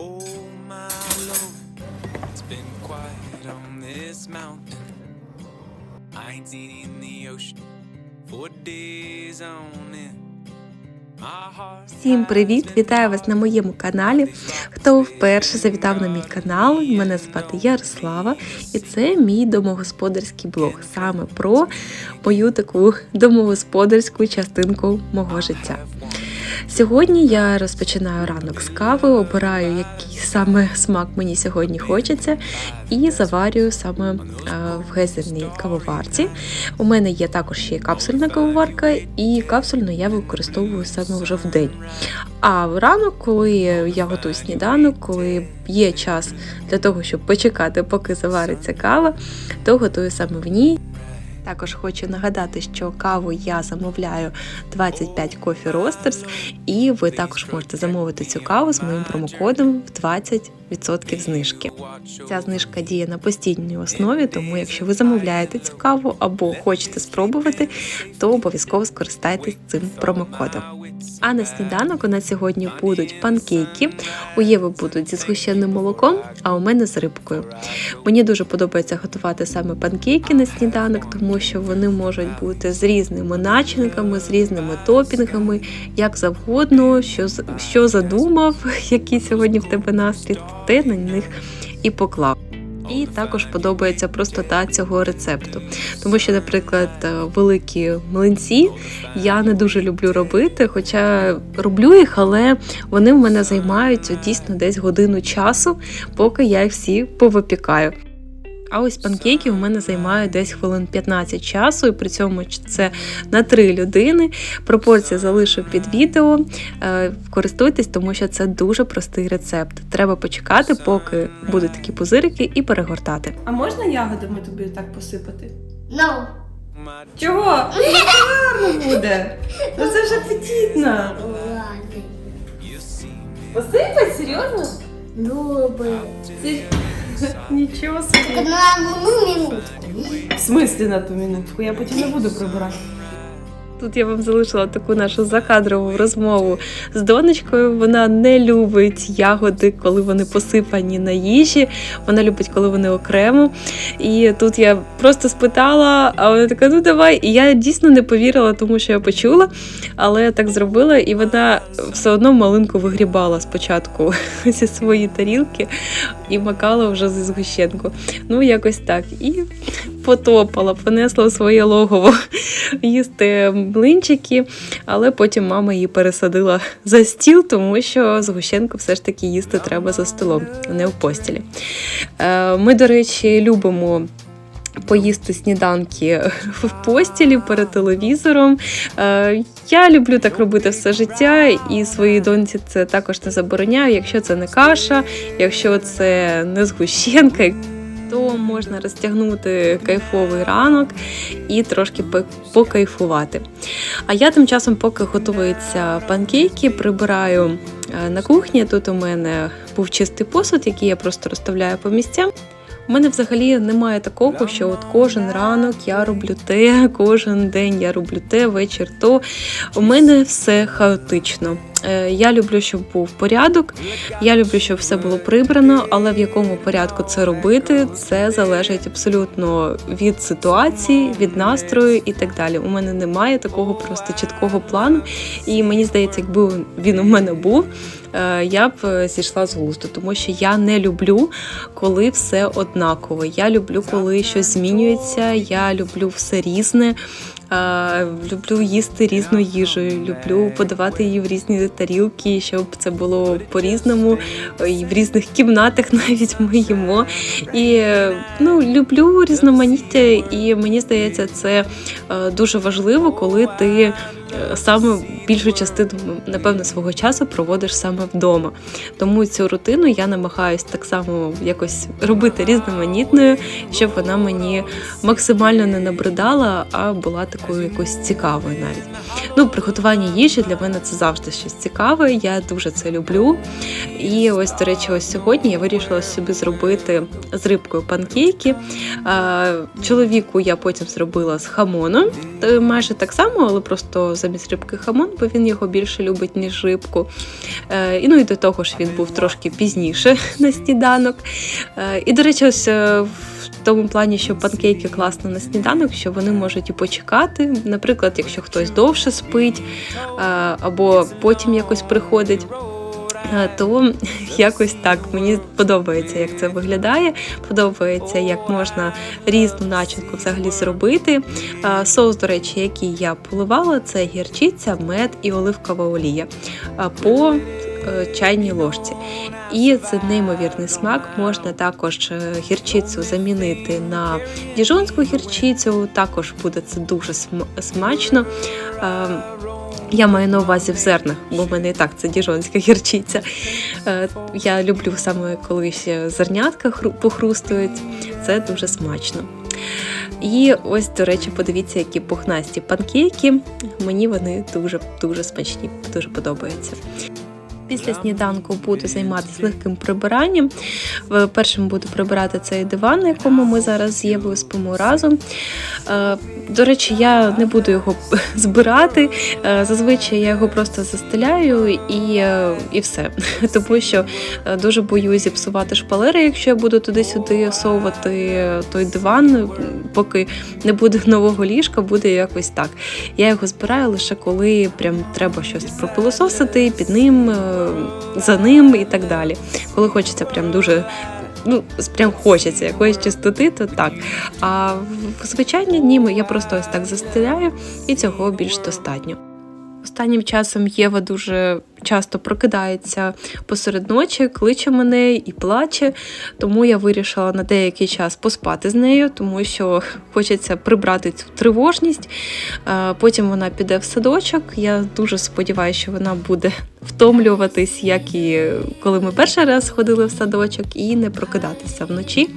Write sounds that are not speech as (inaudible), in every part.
Oh my lord, it's been quiet on this mountain. I ain't seen in the ocean for days on end. Всім привіт! Вітаю вас на моєму каналі. Хто вперше завітав на мій канал, мене звати Ярослава, і це мій домогосподарський блог саме про мою таку домогосподарську частинку мого життя. Сьогодні я розпочинаю ранок з кави, обираю, який саме смак мені сьогодні хочеться, і заварюю саме е, в гейзерній кавоварці. У мене є також ще капсульна кавоварка, і капсульну я використовую саме вже в день. А в ранок, коли я готую сніданок, коли є час для того, щоб почекати, поки завариться кава, то готую саме в ній. Також хочу нагадати, що каву я замовляю 25 Coffee Roasters, і ви також можете замовити цю каву з моїм промокодом в 20% знижки. Ця знижка діє на постійній основі, тому якщо ви замовляєте цю каву або хочете спробувати, то обов'язково скористайтесь цим промокодом. А на сніданок у нас сьогодні будуть панкейки. У Єви будуть зі згущеним молоком, а у мене з рибкою. Мені дуже подобається готувати саме панкейки на сніданок, тому що вони можуть бути з різними начинками, з різними топінгами, як завгодно, що, що задумав, (laughs) який сьогодні в тебе настрій, ти на них і поклав. І також подобається простота цього рецепту, тому що, наприклад, е, великі млинці я не дуже люблю робити, хоча роблю їх, але вони в мене займають дійсно десь годину часу, поки я їх всі повипікаю. А ось панкейки у мене займають десь хвилин 15 часу, і при цьому це на три людини. Пропорції залишу під відео. Е, Користуйтесь, тому що це дуже простий рецепт. Треба почекати, поки будуть такі пузирики, і перегортати. А можна ягодами тобі так посипати? No. Чого? (laughs) Ну, це гарно буде. Ну це ж апетитно. Посипать? Серйозно? Добре. (laughs) Це... Нічого Так на одну минутку. В смислі на ту минутку? Я потім не буду прибирати. Тут я вам залишила таку нашу закадрову розмову з донечкою. Вона не любить ягоди, коли вони посипані на їжі. Вона любить, коли вони окремо. І тут я просто спитала, а вона така: ну давай. І я дійсно не повірила, тому що я почула, але я так зробила, і вона все одно малинку вигрібала спочатку (laughs) зі своєї тарілки і макала вже зі згущенку. Ну, якось так. І потопала, понесла своє логово їсти млинчики, але потім мама її пересадила за стіл, тому що згущенку все ж таки їсти треба за столом, а не в постілі. Е, Ми, до речі, любимо. Поїсти сніданки в постілі перед телевізором. Е, Я люблю так робити все життя, і своїй доньці це також не забороняю. Якщо це не каша, якщо це не згущенка, то можна розтягнути кайфовий ранок і трошки покайфувати. А я тим часом, поки готуються панкейки, прибираю е, на кухні. Тут у мене був чистий посуд, який я просто розставляю по місцям. У мене взагалі немає такого, що от кожен ранок я роблю те, кожен день я роблю те, вечір то. У мене все хаотично. Е, Я люблю, щоб був порядок, я люблю, щоб все було прибрано, але в якому порядку це робити, це залежить абсолютно від ситуації, від настрою і так далі. У мене немає такого просто чіткого плану. І мені здається, якби він у мене був, е, я б е, зійшла з глузду, тому що я не люблю, коли все однаково. Я люблю, коли щось змінюється. Я люблю все різне. Люблю їсти різну їжу, люблю подавати її в різні тарілки, щоб це було по-різному, і в різних кімнатах (laughs) навіть ми їмо. І ну, люблю різноманіття, і мені здається, це е, дуже важливо, коли ти е, саме більшу частину, напевно, свого часу проводиш саме вдома. Тому цю рутину я намагаюся так само якось робити різноманітною, щоб вона мені максимально не набридала, а була такою якось цікавою навіть. Ну, приготування їжі для мене це завжди щось цікаве. Я дуже це люблю. І ось, до речі, ось сьогодні я вирішила собі зробити з рибкою панкейки. Е, Чоловіку я потім зробила з хамоном. Майже так само, але просто замість рибки хамон, бо він його більше любить, ніж рибку. Е, І ну і до того ж він був трошки пізніше (laughs) на сніданок. Е, І, до речі, ось е, в тому плані, що панкейки класно на сніданок, що вони можуть і почекати. Наприклад, якщо хтось довше спить, е, або потім якось приходить. е, То (laughs) якось так мені подобається, як це виглядає. Подобається, як можна різну начинку взагалі зробити. Е, Соус, до речі, який я поливала, це гірчиця, мед і оливкова олія по чайній ложці. І це неймовірний смак. Можна також е, гірчицю замінити на діжонську гірчицю. Також буде це дуже смачно. Е, Я маю на увазі в зернах, бо в мене і так це діжонська гірчиця. Е, Я люблю саме коли ще зернятка хру- похрустують. Це дуже смачно. І ось, до речі, подивіться, які пухнасті панкейки. Мені вони дуже дуже смачні, дуже подобаються. Після сніданку буду займатися легким прибиранням. Першим буду прибирати цей диван, на якому ми зараз з Євою спимо разом. Е, До речі, я не буду його (laughs) збирати. Е, Зазвичай я його просто застеляю і, е, і все. (laughs) Тому що е, дуже боюсь зіпсувати шпалери, якщо я буду туди-сюди совувати той диван, поки не буде (laughs) нового ліжка, буде якось так. Я його збираю лише коли прям треба щось пропилососити під ним, е, за ним і так далі. Коли хочеться прям дуже. Ну, прям хочеться якоїсь чистоти, то так. А в звичайні дні я просто ось так застеляю, і цього більш достатньо. Останнім часом Єва дуже часто прокидається посеред ночі, кличе мене і плаче. Тому я вирішила на деякий час поспати з нею, тому що хочеться прибрати цю тривожність. Е, Потім вона піде в садочок. Я дуже сподіваюся, що вона буде втомлюватись, як і коли ми перший раз ходили в садочок, і не прокидатися вночі.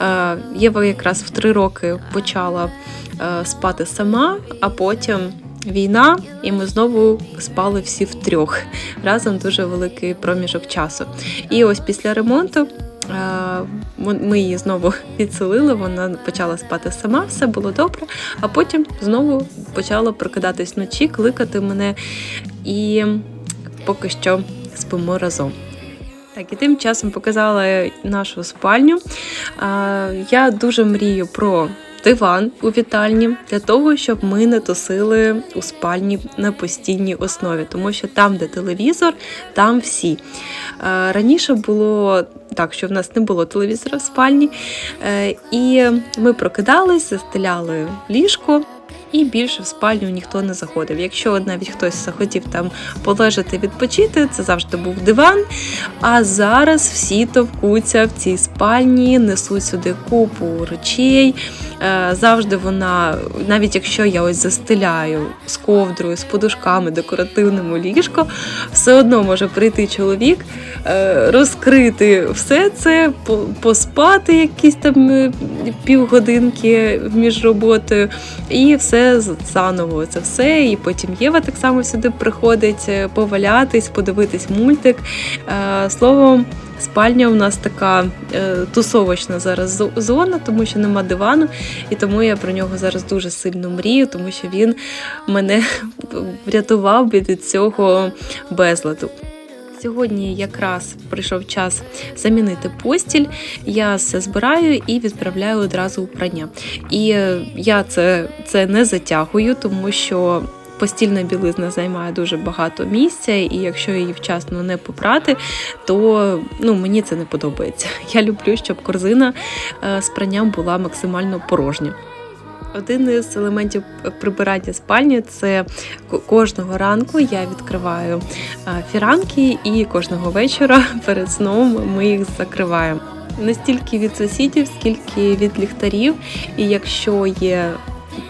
Е, Єва якраз в три роки почала е, спати сама, а потім. Війна, і ми знову спали всі втрьох. Разом дуже великий проміжок часу. І ось після ремонту е, ми її знову (laughs) підселили, вона почала спати сама, все було добре, а потім знову почала прокидатись вночі, кликати мене, і поки що спимо разом. Так, і тим часом показала нашу спальню. Я дуже мрію про диван у вітальні для того, щоб ми не тусили у спальні на постійній основі, тому що там, де телевізор, там всі. Раніше було так, що в нас не було телевізора в спальні, е, і ми прокидались, застеляли ліжко. І більше в спальню ніхто не заходив. Якщо навіть хтось захотів там полежати, відпочити, це завжди був диван. А зараз всі товкуться в цій спальні, несуть сюди купу речей. Е, Завжди вона, навіть якщо я ось застеляю з ковдрою, з подушками, декоративному ліжко, все одно може прийти чоловік, е, розкрити все це, поспати якісь там е, півгодинки між роботою, і все заново це все. І потім Єва так само сюди приходить повалятись, подивитись мультик. Словом, спальня у нас така е, тусовочна зараз зо- зона, тому що нема дивану, і тому я про нього зараз дуже сильно мрію, тому що він мене (laughs) врятував від цього безладу. Сьогодні якраз прийшов час замінити постіль. Я все збираю і відправляю одразу у прання. І е, я це, це не затягую, тому що. Постільна білизна займає дуже багато місця, і якщо її вчасно не попрати, то ну, мені це не подобається. (laughs) Я люблю, щоб корзина е, з пранням була максимально порожня. Один із елементів прибирання спальні це кожного ранку я відкриваю е, фіранки, і кожного вечора (laughs) перед сном ми їх закриваємо. Не стільки від сусідів, скільки від ліхтарів. І якщо є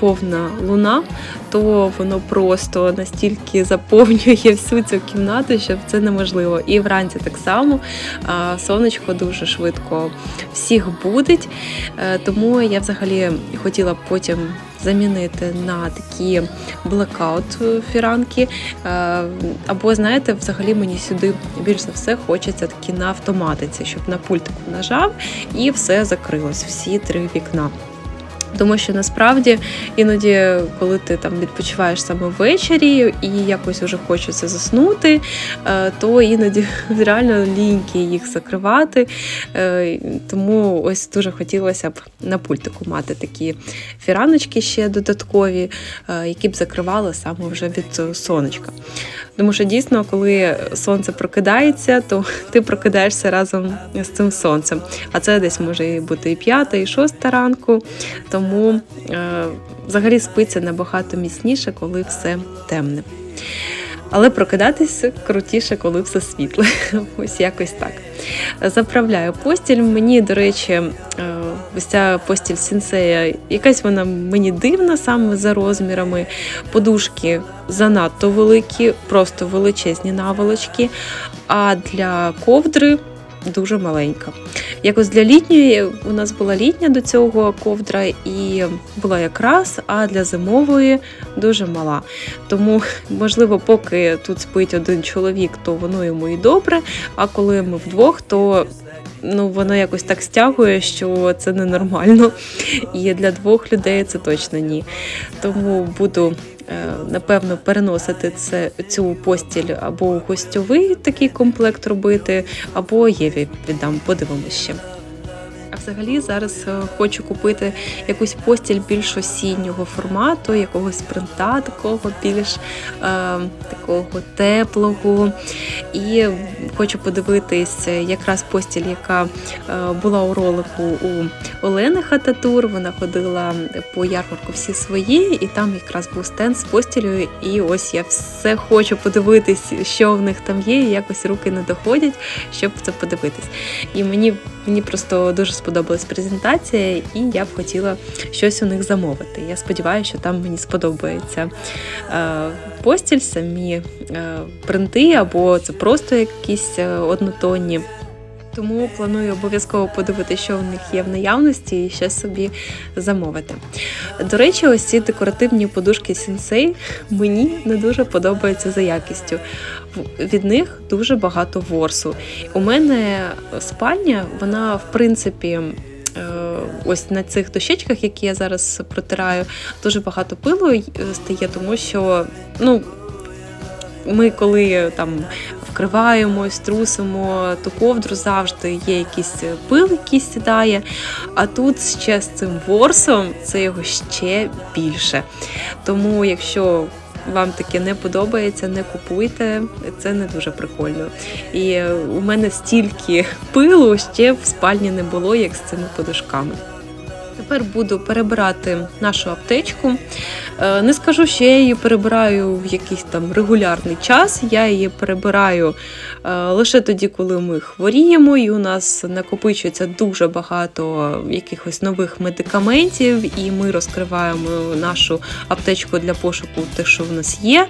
повна луна, то воно просто настільки заповнює всю цю кімнату, що це неможливо. І вранці так само сонечко дуже швидко всіх будить. Е, Тому я взагалі хотіла потім замінити на такі блекаут фіранки. Е, Або, знаєте, взагалі мені сюди більш за все хочеться такі на автоматиці, щоб на пультику нажав і все закрилось, всі три вікна. Тому що насправді іноді, коли ти там відпочиваєш саме ввечері і якось вже хочеться заснути, е, то іноді (laughs) реально ліньки їх закривати. Е, Тому ось дуже хотілося б на пультику мати такі фіраночки ще додаткові, е, які б закривали саме вже від сонечка. Тому що дійсно, коли сонце прокидається, то (laughs) ти прокидаєшся разом з цим сонцем. А це десь може бути і п'ята, і шоста ранку. Тому е, взагалі спиться набагато міцніше, коли все темне. Але прокидатися крутіше, коли все світле. (laughs) Ось якось так. Заправляю постіль. Мені, до речі, е, ось ця постіль сінсея, якась вона мені дивна саме за розмірами. Подушки занадто великі, просто величезні наволочки. А для ковдри дуже маленька. Якось для літньої у нас була літня до цього ковдра і була якраз, а для зимової дуже мала. Тому, можливо, поки тут спить один чоловік, то воно йому і добре. А коли ми вдвох, то ну, воно якось так стягує, що це ненормально. І для двох людей це точно ні. Тому буду. е, Напевно, переносити це цю постіль або гостьовий такий комплект робити, або Єві віддам, подивимося ще. Взагалі зараз е, хочу купити якусь постіль більш осіннього формату, якогось принта, такого більш е, такого теплого. І хочу подивитись якраз постіль, яка е, була у ролику у Олени Хататур. Вона ходила по ярмарку всі свої, і там якраз був стенд з постілю. І ось я все хочу подивитись, що в них там є. і Якось руки не доходять, щоб це подивитись. І мені, мені просто дуже сподобалась презентація, і я б хотіла щось у них замовити. Я сподіваюся, що там мені сподобається е, постіль, самі е, принти, або це просто якісь е, однотонні. Тому планую обов'язково подивитися, що в них є в наявності, і ще собі замовити. До речі, ось ці декоративні подушки Sensei мені не дуже подобаються за якістю. Від них дуже багато ворсу. У мене спальня, вона в принципі. е, Ось на цих дощечках, які я зараз протираю, дуже багато пилу стає, тому що ну, ми коли там вкриваємось, трусимо ту ковдру, завжди є якийсь пил, який сідає. А тут ще з цим ворсом це його ще більше. Тому, якщо вам таке не подобається, не купуйте, це не дуже прикольно. І у мене стільки пилу ще в спальні не було, як з цими подушками. Тепер буду перебирати нашу аптечку. Е, Не скажу, що я її перебираю в якийсь там регулярний час. Я її перебираю е, лише тоді, коли ми хворіємо, і у нас накопичується дуже багато якихось нових медикаментів, і ми розкриваємо нашу аптечку для пошуку тих, що в нас є.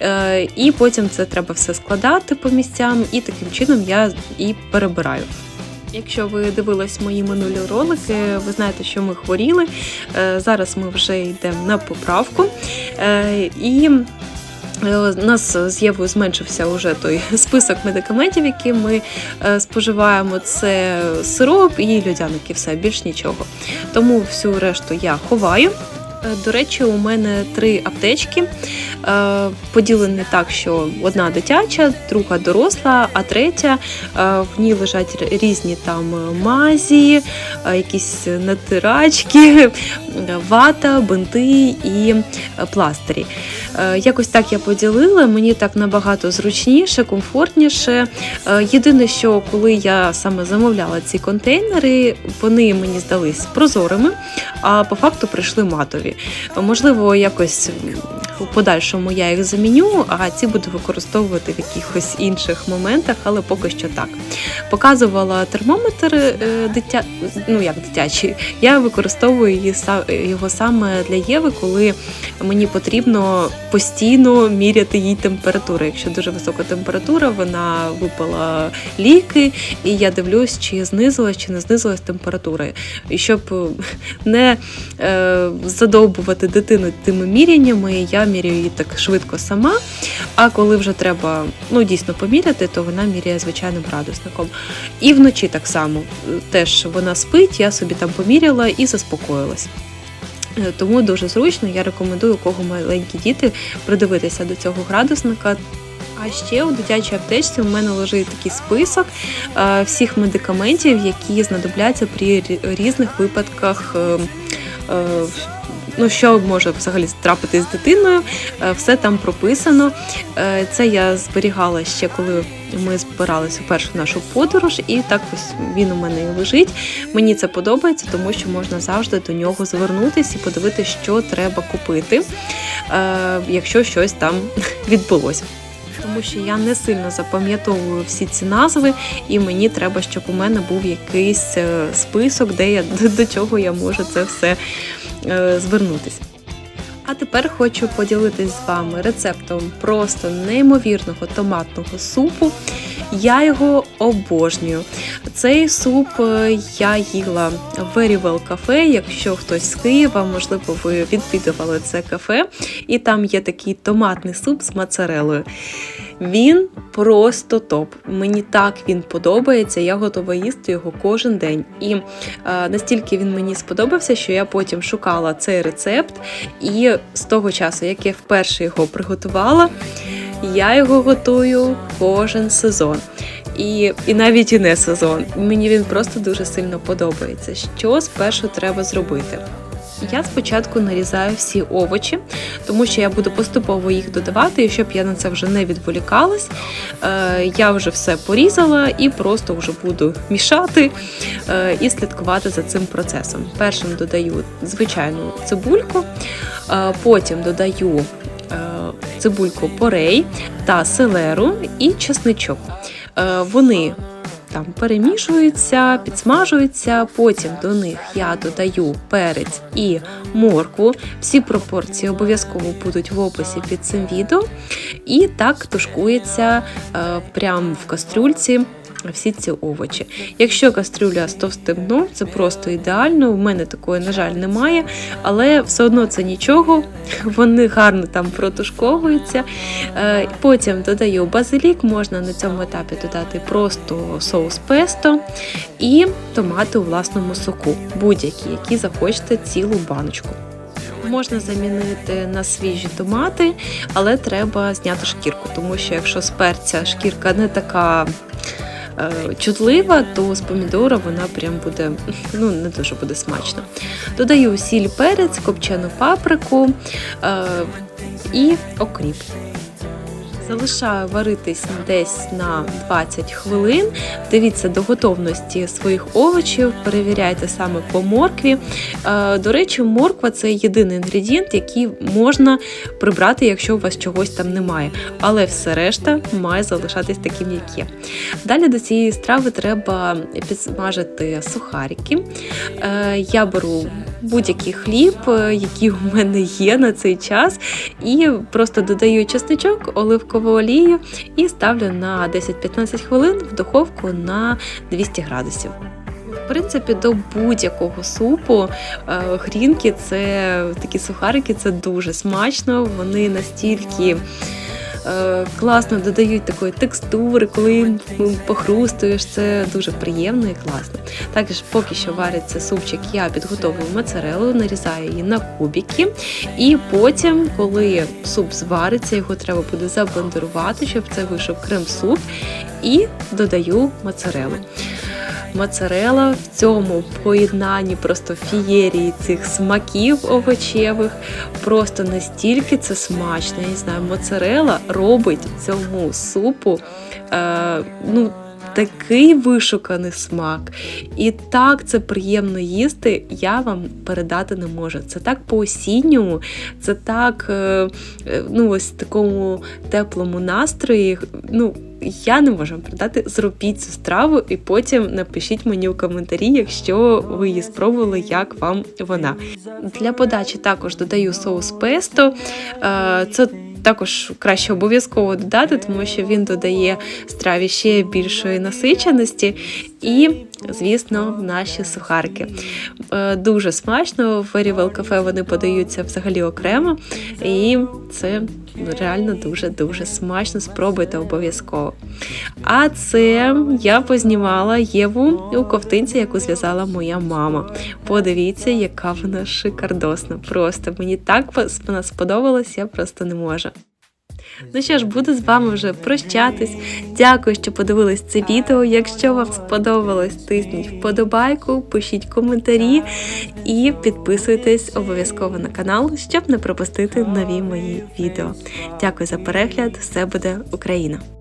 Е, І потім це треба все складати по місцям, і таким чином я і перебираю. Якщо ви дивились мої минулі ролики, ви знаєте, що ми хворіли. Е, Зараз ми вже йдемо на поправку. Е, І е, у нас з Євою зменшився вже той (laughs) список медикаментів, які ми е, споживаємо. Це сироп і льодяники, все більш нічого. Тому всю решту я ховаю. Е, До речі, у мене три аптечки е, поділені так, що одна дитяча, друга доросла, а третя е, в ній лежать різні там е, мазі, е, якісь натирачки, е, (laughs) вата, бинти і е, пластирі. Е, Якось так я поділила, мені так набагато зручніше, комфортніше. Е, Єдине, що коли я саме замовляла ці контейнери, вони мені здались прозорими, а по факту прийшли матові. Можливо, якось м, у подальшому я їх заміню, а ці буду використовувати в якихось інших моментах, але поки що так. Показувала термометр е, дитя... ну як дитячий. Я використовую його саме для Єви, коли мені потрібно постійно міряти їй температуру. Якщо дуже висока температура, вона випила ліки, і я дивлюсь, чи знизилась, чи не знизилась температура. І щоб е, не е, задовбувати дитину тими міряннями, я міряю її так швидко сама. А коли вже треба ну, дійсно поміряти, то вона міряє звичайним градусником. І вночі так само е, теж вона спить, я собі там поміряла і заспокоїлась. Е, Тому дуже зручно, я рекомендую, у кого маленькі діти, придивитися до цього градусника. А ще у дитячій аптечці у мене лежить такий список е, всіх медикаментів, які знадобляться при різних випадках. Ну, що може взагалі трапити з дитиною, е, все там прописано. Е, Це я зберігала ще, коли ми збиралися у першу нашу подорож, і так ось він у мене і лежить. Мені це подобається, тому що можна завжди до нього звернутися і подивитися, що треба купити, е, якщо щось там (laughs) відбулося. Тому що я не сильно запам'ятовую всі ці назви, і мені треба, щоб у мене був якийсь список, де я (laughs) до чого я можу це все звернутися. А тепер хочу поділитись з вами рецептом просто неймовірного томатного супу. Я його обожнюю. Цей суп е, я їла в Very Well Cafe. Якщо хтось з Києва, можливо, ви відвідували це кафе, і там є такий томатний суп з моцарелою. Він просто топ. Мені так він подобається. Я готова їсти його кожен день. І е, настільки він мені сподобався, що я потім шукала цей рецепт. І з того часу, як я вперше його приготувала, я його готую кожен сезон. І, і навіть і не сезон. Мені він просто дуже сильно подобається. Що спершу треба зробити? Я спочатку нарізаю всі овочі, тому що я буду поступово їх додавати, і щоб я на це вже не відволікалась, е, я вже все порізала і просто вже буду мішати е, і слідкувати за цим процесом. Першим додаю звичайну цибульку, е, потім додаю цибульку порей та селеру і чесничок. Вони там перемішуються, підсмажуються. Потім до них я додаю перець і моркву. Всі пропорції обов'язково будуть в описі під цим відео. І так тушкується е, прямо в кастрюльці. Всі ці овочі. Якщо кастрюля з товстим дном, це просто ідеально. У мене такої, на жаль, немає, але все одно це нічого. Вони гарно там протушковуються. Е, Потім додаю базилік, можна на цьому етапі додати просто соус песто і томати у власному соку, будь-які, які захочете цілу баночку. Можна замінити на свіжі томати, але треба зняти шкірку, тому що якщо з шкірка не така чутлива, то з помідора вона прям буде ну не дуже буде смачно. Додаю сіль, перець, копчену паприку е, і окріп. Залишаю варитись десь на 20 хвилин. Дивіться до готовності своїх овочів, перевіряйте саме по моркві. Е, До речі, морква це єдиний інгредієнт, який можна прибрати, якщо у вас чогось там немає. Але все решта має залишатись таким, як є. Далі до цієї страви треба підсмажити сухарики. Е, Я беру будь-який хліб, е, який у мене є на цей час, і просто додаю чесничок, оливкову олію і ставлю на 10-15 хвилин в духовку на 200 градусів. В принципі, до будь-якого супу е, грінки це такі сухарики, це дуже смачно. Вони настільки класно додають такої текстури, коли похрустуєш, це дуже приємно і класно. Також поки що вариться супчик, я підготовую моцарелу, нарізаю її на кубики. І потім, коли суп звариться, його треба буде заблендерувати, щоб це вийшов крем-суп, і додаю моцарелу. Моцарела в цьому поєднанні просто фієрії цих смаків овочевих. Просто настільки це смачно. Я не знаю, моцарела робить цьому супу е, ну, такий вишуканий смак. І так це приємно їсти, я вам передати не можу. Це так по-осінньому, це так, е, е, ну, ось такому теплому настрої. Ну, я не можу вам продати, зробіть цю страву і потім напишіть мені у коментарі, якщо ви її спробували, як вам вона. Для подачі також додаю соус песто. Е, Це також краще обов'язково додати, тому що він додає страві ще більшої насиченості. І, звісно, наші сухарки. Е, Дуже смачно. В Well Cafe вони подаються взагалі окремо. І це реально дуже-дуже смачно. Спробуйте обов'язково. А це я познімала Єву у ковтинці, яку зв'язала моя мама. Подивіться, яка вона шикардосна. Просто мені так вона сподобалась, я просто не можу. Ну що ж, буду з вами вже прощатись. Дякую, що подивились це відео. Якщо вам сподобалось, тисніть вподобайку, пишіть коментарі і підписуйтесь обов'язково на канал, щоб не пропустити нові мої відео. Дякую за перегляд. Все буде Україна!